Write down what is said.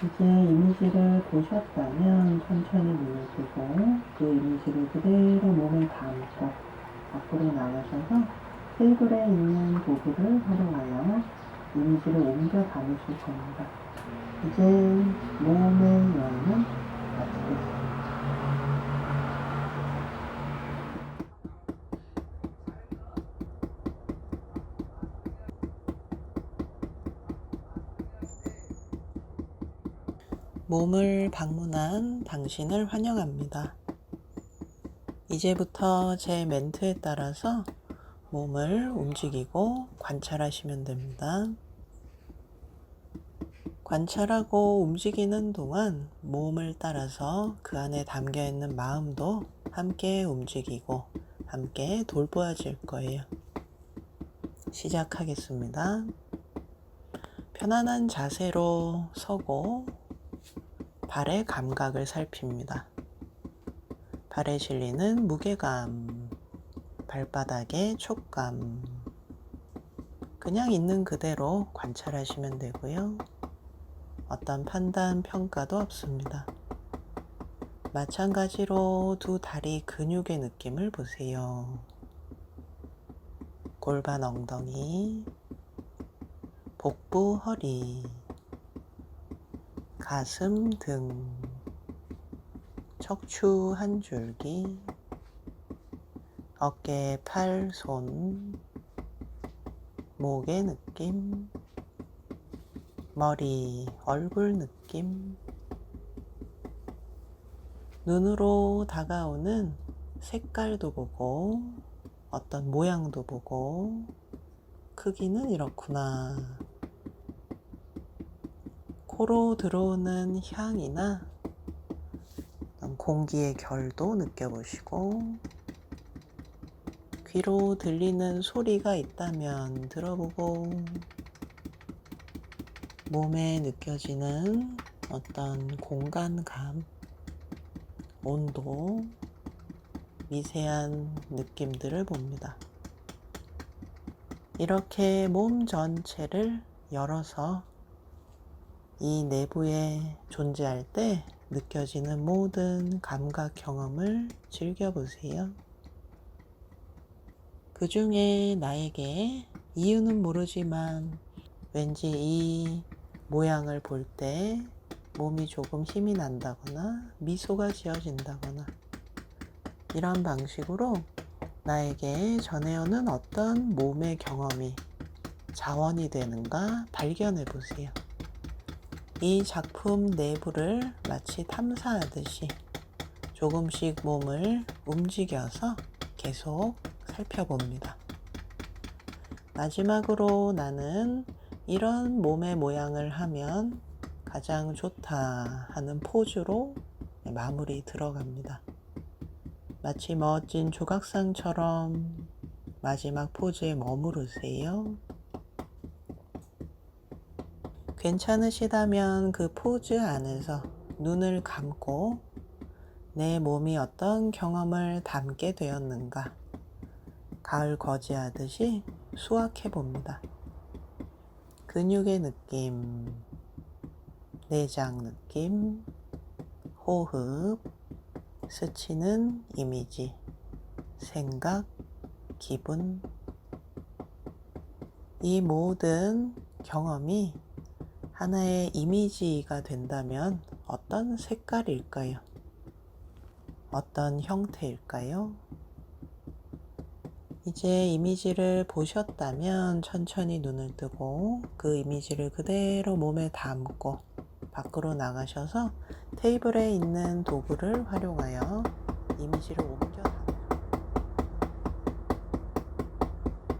이제 이미지를 보셨다면 천천히 눈을 뜨고 그 이미지를 그대로 몸에 담고 밖으로 나가셔서 테이블에 있는 도구를 활용하여 이미지를 옮겨 담으실 겁니다. 이제 몸의 여행은 마치겠습니다. 몸을 방문한 당신을 환영합니다. 이제부터 제 멘트에 따라서 몸을 움직이고 관찰하시면 됩니다. 관찰하고 움직이는 동안 몸을 따라서 그 안에 담겨 있는 마음도 함께 움직이고 함께 돌보아질 거예요. 시작하겠습니다. 편안한 자세로 서고 발의 감각을 살핍니다. 발에 실리는 무게감, 발바닥의 촉감. 그냥 있는 그대로 관찰하시면 되고요. 어떤 판단, 평가도 없습니다. 마찬가지로 두 다리 근육의 느낌을 보세요. 골반 엉덩이, 복부 허리, 가슴 등, 척추 한 줄기, 어깨, 팔, 손, 목의 느낌, 머리, 얼굴 느낌, 눈으로 다가오는 색깔도 보고, 어떤 모양도 보고, 크기는 이렇구나. 코로 들어오는 향이나 공기의 결도 느껴보시고, 귀로 들리는 소리가 있다면 들어보고, 몸에 느껴지는 어떤 공간감, 온도, 미세한 느낌들을 봅니다. 이렇게 몸 전체를 열어서 이 내부에 존재할 때 느껴지는 모든 감각 경험을 즐겨보세요. 그 중에 나에게 이유는 모르지만 왠지 이 모양을 볼 때 몸이 조금 힘이 난다거나 미소가 지어진다거나 이런 방식으로 나에게 전해오는 어떤 몸의 경험이 자원이 되는가 발견해 보세요. 이 작품 내부를 마치 탐사하듯이 조금씩 몸을 움직여서 계속 살펴봅니다. 마지막으로 나는 이런 몸의 모양을 하면 가장 좋다 하는 포즈로 마무리 들어갑니다. 마치 멋진 조각상처럼 마지막 포즈에 머무르세요. 괜찮으시다면 그 포즈 안에서 눈을 감고 내 몸이 어떤 경험을 담게 되었는가 가을 거지하듯이 수확해 봅니다. 근육의 느낌, 내장 느낌, 호흡, 스치는 이미지, 생각, 기분. 이 모든 경험이 하나의 이미지가 된다면 어떤 색깔일까요? 어떤 형태일까요? 이제 이미지를 보셨다면 천천히 눈을 뜨고 그 이미지를 그대로 몸에 담고 밖으로 나가셔서 테이블에 있는 도구를 활용하여 이미지를 옮겨